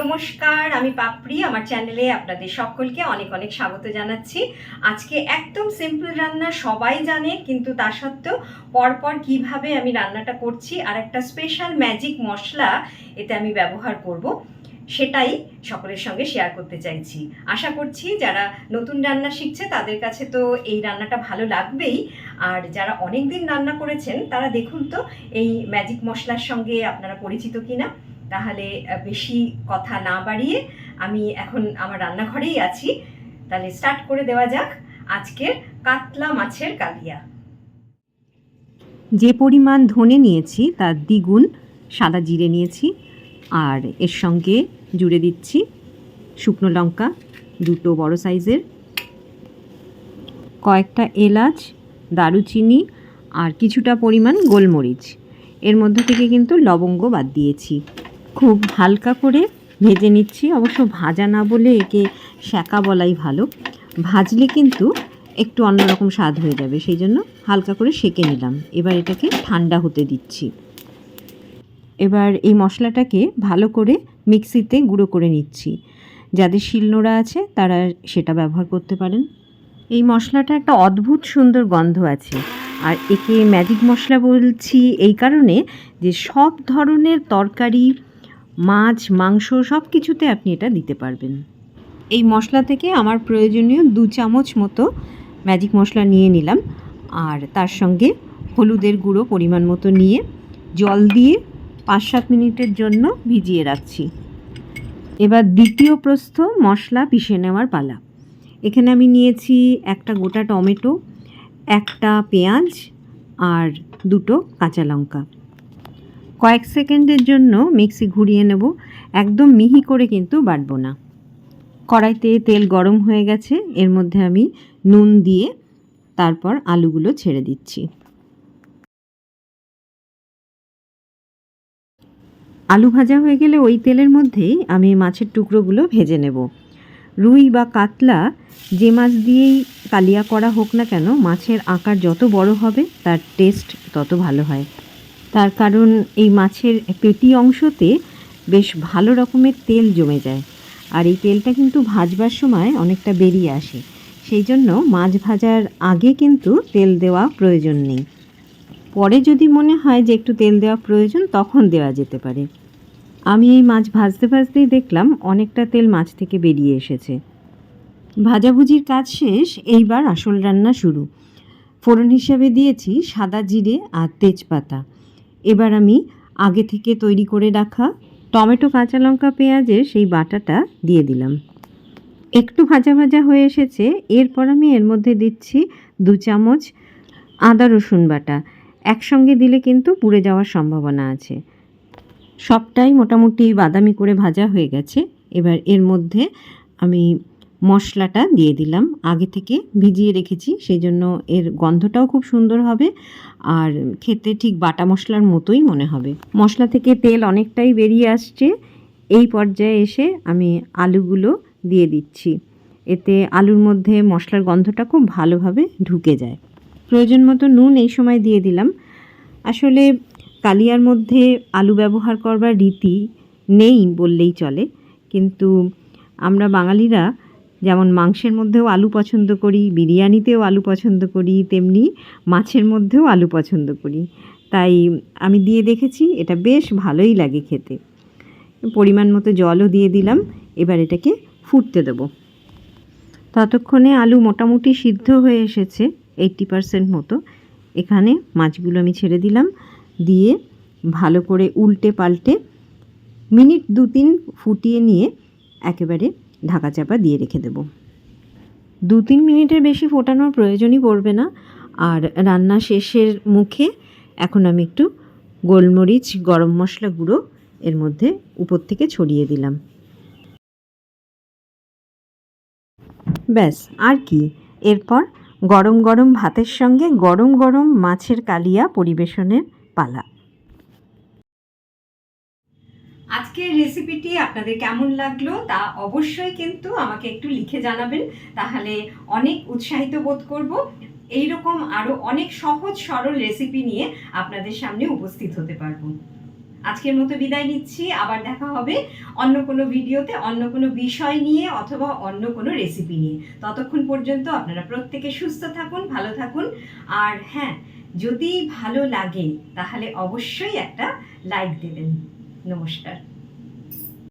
নমস্কার, আমি পাপড়ি, আমার চ্যানেলে আপনাদের সকলকে অনেক অনেক স্বাগত জানাচ্ছি। আজকে একদম সিম্পল রান্না, সবাই জানে, কিন্তু তা সত্ত্বেও পরপর কীভাবে আমি রান্নাটা করছি আর একটা স্পেশাল ম্যাজিক মশলা এতে আমি ব্যবহার করব, সেটাই সকলের সঙ্গে শেয়ার করতে চাইছি। আশা করছি যারা নতুন রান্না শিখছে, তাদের কাছে তো এই রান্নাটা ভালো লাগবেই। আর যারা অনেক দিন রান্না করেছেন, তারা দেখুন তো এই ম্যাজিক মশলার সঙ্গে আপনারা পরিচিত কিনা। তাহলে বেশি কথা না বাড়িয়ে আমি এখন আমার রান্নাঘরেই আছি। তাহলে স্টার্ট করে দেওয়া যাক আজকের কাতলা মাছের কালিয়া। যে পরিমাণ ধনে নিয়েছি, তার দ্বিগুণ সাদা জিরে নিয়েছি, আর এর সঙ্গে জুড়ে দিচ্ছি শুকনো লঙ্কা, দুটো বড় সাইজের, কয়েকটা এলাচ, দারুচিনি, আর কিছুটা পরিমাণ গোলমরিচ। এর মধ্যে থেকে কিন্তু লবঙ্গ বাদ দিয়েছি। খুব হালকা করে ভেজে নিচ্ছি। অবশ্য ভাজা না বলে একে শ্যাকা বলাই ভালো। ভাজলে কিন্তু একটু অন্যরকম স্বাদ হয়ে যাবে, সেই জন্য হালকা করে সেকে নিলাম। এবার এটাকে ঠান্ডা হতে দিচ্ছি। এবার এই মশলাটাকে ভালো করে মিক্সিতে গুঁড়ো করে নিচ্ছি। যাদের শিলনোড়া আছে, তারা সেটা ব্যবহার করতে পারেন। এই মশলাটা একটা অদ্ভুত সুন্দর গন্ধ আছে। আর একে ম্যাজিক মশলা বলছি এই কারণে যে সব ধরনের তরকারি মাছ, মাংস সব কিছুতে আপনি এটা দিতে পারবেন। এই মশলা থেকে আমার প্রয়োজনীয় দু চামচ মতো ম্যাজিক মশলা নিয়ে নিলাম। আর তার সঙ্গে হলুদের গুঁড়ো পরিমাণ মতো নিয়ে জল দিয়ে পাঁচ সাত মিনিটের জন্য ভিজিয়ে রাখছি। এবার দ্বিতীয় প্রস্থ মশলা পিষে নেওয়ার পালা। এখানে আমি নিয়েছি একটা গোটা টমেটো, একটা পেঁয়াজ আর দুটো কাঁচা লঙ্কা। কয়েক সেকেন্ডের জন্য মিক্সি ঘুরিয়ে নেব। একদম মিহি করে কিন্তু বাটবো না। কড়াইতে তেল গরম হয়ে গেছে। এর মধ্যে আমি নুন দিয়ে তারপর আলুগুলো ছেড়ে দিচ্ছি। আলু ভাজা হয়ে গেলে ওই তেলের মধ্যেই আমি মাছের টুকরোগুলো ভেজে নেব। রুই বা কাতলা যে মাছ দিয়েই কালিয়া করা হোক না কেন, মাছের আকার যত বড় হবে, তার টেস্ট তত ভালো হয়। তার কারণ এই মাছের পেটি অংশতে বেশ ভালো রকমের তেল জমে যায়। আর এই তেলটা কিন্তু ভাজবার সময় অনেকটা বেরিয়ে আসে। সেই জন্য মাছ ভাজার আগে কিন্তু তেল দেওয়া প্রয়োজন নেই। পরে যদি মনে হয় যে একটু তেল দেওয়া প্রয়োজন, তখন দেওয়া যেতে পারে। আমি এই মাছ ভাজতে ভাজতেই দেখলাম অনেকটা তেল মাছ থেকে বেরিয়ে এসেছে। ভাজাভুজির কাজ শেষ, এইবার আসল রান্না শুরু। ফোড়ন হিসাবে দিয়েছি সাদা জিরে আর তেজপাতা। এবার আমি আগে থেকে তৈরি করে রাখা টমেটো কাঁচা লঙ্কা পেঁয়াজের সেই বাটাটা দিয়ে দিলাম। একটু ভাজা ভাজা হয়ে এসেছে, এরপর আমি এর মধ্যে দিচ্ছি দু চামচ আদা রসুন বাটা। একসঙ্গে দিলে কিন্তু পুড়ে যাওয়ার সম্ভাবনা আছে। সবটাই মোটামুটি বাদামি করে ভাজা হয়ে গেছে। এবার এর মধ্যে আমি মশলাটা দিয়ে দিলাম। আগে থেকে ভিজিয়ে রেখেছি সেই জন্য এর গন্ধটাও খুব সুন্দর হবে আর খেতে ঠিক বাটা মশলার মতোই মনে হবে। মশলা থেকে তেল অনেকটাই বেরিয়ে আসছে। এই পর্যায়ে এসে আমি আলুগুলো দিয়ে দিচ্ছি। এতে আলুর মধ্যে মশলার গন্ধটা খুব ভালোভাবে ঢুকে যায়। প্রয়োজন মতো নুন এই সময় দিয়ে দিলাম। আসলে কালিয়ার মধ্যে আলু ব্যবহার করবার রীতি নেই বললেই চলে। কিন্তু আমরা বাঙালিরা যেমন মাংসের মধ্যেও আলু পছন্দ করি, বিরিয়ানিতেও আলু পছন্দ করি, তেমনি মাছের মধ্যেও আলু পছন্দ করি। তাই আমি দিয়ে দেখেছি, এটা বেশ ভালোই লাগে খেতে। পরিমাণ মতো জলও দিয়ে দিলাম, এবার এটাকে ফুটতে দেবো। ততক্ষণে আলু মোটামুটি সিদ্ধ হয়ে এসেছে, এইট্টি পারসেন্ট মতো। এখানে মাছগুলো আমি ছেড়ে দিলাম, দিয়ে ভালো করে উল্টে পাল্টে মিনিট দু তিন ফুটিয়ে নিয়ে একেবারে ঢাকা চাপা দিয়ে রেখে দেব। দু তিন মিনিটের বেশি ফোটানোর প্রয়োজনই পড়বে না। আর রান্না শেষের মুখে এখন আমি একটু গোলমরিচ, গরম মশলা গুঁড়ো এর মধ্যে উপর থেকে ছড়িয়ে দিলাম। ব্যাস, আর কি? এরপর গরম গরম ভাতের সঙ্গে গরম গরম মাছের কালিয়া পরিবেশনের পালা। আজকের রেসিপিটি আপনাদের কেমন লাগল তা অবশ্যই কিন্তু আমাকে একটু লিখে জানাবেন। তাহলে অনেক উৎসাহিত বোধ করব। এই রকম আরও অনেক সহজ সরল রেসিপি নিয়ে আপনাদের সামনে উপস্থিত হতে পারব। আজকের মতো বিদায় নিচ্ছি। আবার দেখা হবে অন্য কোনো ভিডিওতে, অন্য কোনো বিষয় নিয়ে অথবা অন্য কোনো রেসিপি নিয়ে। ততক্ষণ পর্যন্ত আপনারা প্রত্যেকে সুস্থ থাকুন, ভালো থাকুন। আর হ্যাঁ যদি ভালো লাগে তাহলে অবশ্যই একটা লাইক দেবেন। নমস্কার।